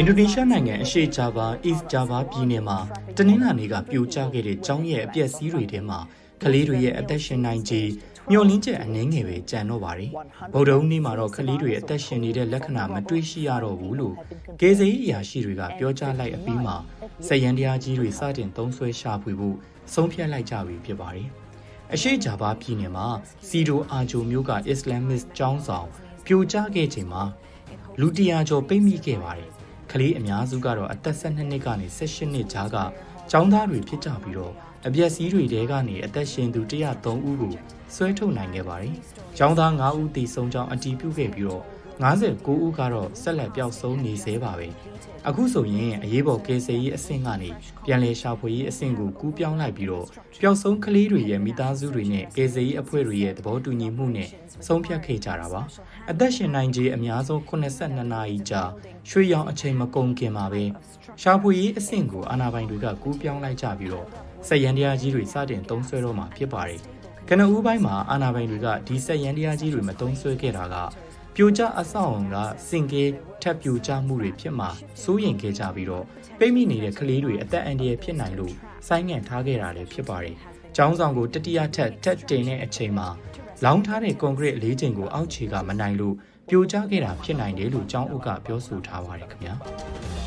အင်ဒိုနီးရှားနိုင်ငံအရှေ့ဂျာဗာ East Java ပြည်နယ်မှာတနင်္လာနေ့ကပြိုကျခဲ့တဲ့ကျောင်းရဲ့အပျက်စီးတွေထဲမှာကလေးတွေရဲ့အသက်ရှင်နိုင်ခြေမျောလင်းချက်အနှဲငယ်ပဲကြံတော့ပါတယ်။ဗုဒ္ဓဦးနေ့မှာတော့ကလေးတွေအသက်ရှင်နေတဲ့လက္ခဏာမတွေ့ရှိရတော့ဘူးလို့ကေဇေးအရာရှိတွေကပြောကြားလိုက်အပြီးမှာစက်ရန်တရားကြီးတွေစတင်သုံးဆွဲရှာဖွေဖို့ဆုံးဖြတ်လိုက်ကြပြီဖြစ်ပါတယ်။အရှိဂျာဗာပြည်နယ်မှာစီဒိုအာဂျိုမျိုးကအစ္စလာမစ်ကျောင်းဆောင်ပြိုကျခဲ့ချိန်မှာလူတရာကျော်ပိတ်မိခဲ့ပါတယ်။ ကလေးအများစုကတော့အသက်12နှစ်ကနေ18နှစ်ကြားကကျောင်းသားတွေဖြစ်ကြပြီးတော့အပျက်စီးတွေတဲကနေအသက်ရှင်သူ103ဦးကိုဆွဲထုတ်နိုင်ခဲ့ပါတယ်။ကျောင်းသား9ဦးတည်ဆုံကြောင်းအတည်ပြုခဲ့ပြီးတော့ 59ဦးကတော့ဆက်လက်ပျောက်ဆုံးနေသေးပါပဲ။အခုဆိုရင်အရေးပေါ်ကယ်ဆယ်ရေးအဆင့်ကနေပြန်လည်ရှာဖွေရေးအဆင့်ကိုကူးပြောင်းလိုက်ပြီးတော့ပျောက်ဆုံးကလေးတွေရဲ့မိသားစုတွေနဲ့ကယ်ဆယ်ရေးအဖွဲ့တွေရဲ့သဘောတူညီမှုနဲ့ဆုံးဖြတ်ခဲ့ကြတာပါ။အသက်ရှင်နိုင်ခြေအများဆုံး82နာရီကြာရွှေရောင်အချိန်မကုန်ခင်မှာပဲရှာဖွေရေးအဆင့်ကိုအာဏာပိုင်တွေကကူးပြောင်းလိုက်ကြပြီးတော့စက်ရန်တရားကြီးတွေစတင်သုံးစွဲတော့မှာဖြစ်ပါတယ်။ကနဦးပိုင်းမှာအာဏာပိုင်တွေကဒီစက်ရန်တရားကြီးတွေမသုံးစွဲခဲ့တာက ပြိုကျအဆောက်အုံကစင်ကဲထပ်ပြိုကျမှုတွေဖြစ်မှာစိုးရိမ်ခဲ့ကြပြီးတော့ပိတ်မိနေတဲ့ကလေးတွေအသက်အန္တရာယ်ဖြစ်နိုင်လို့ဆိုင်းငံ့ထားခဲ့တာလည်းဖြစ်ပါတယ်။ကျောင်းဆောင်ကိုတတိယထပ်ထပ်တင်တဲ့အချိန်မှာလောင်းထားတဲ့ကွန်ကရစ်လေးချိန်ကိုအောက်ခြေကမနိုင်လို့ပြိုကျခဲ့တာဖြစ်နိုင်တယ်လို့ကျောင်းအုပ်ကပြောဆိုထားပါတယ်ခင်ဗျာ။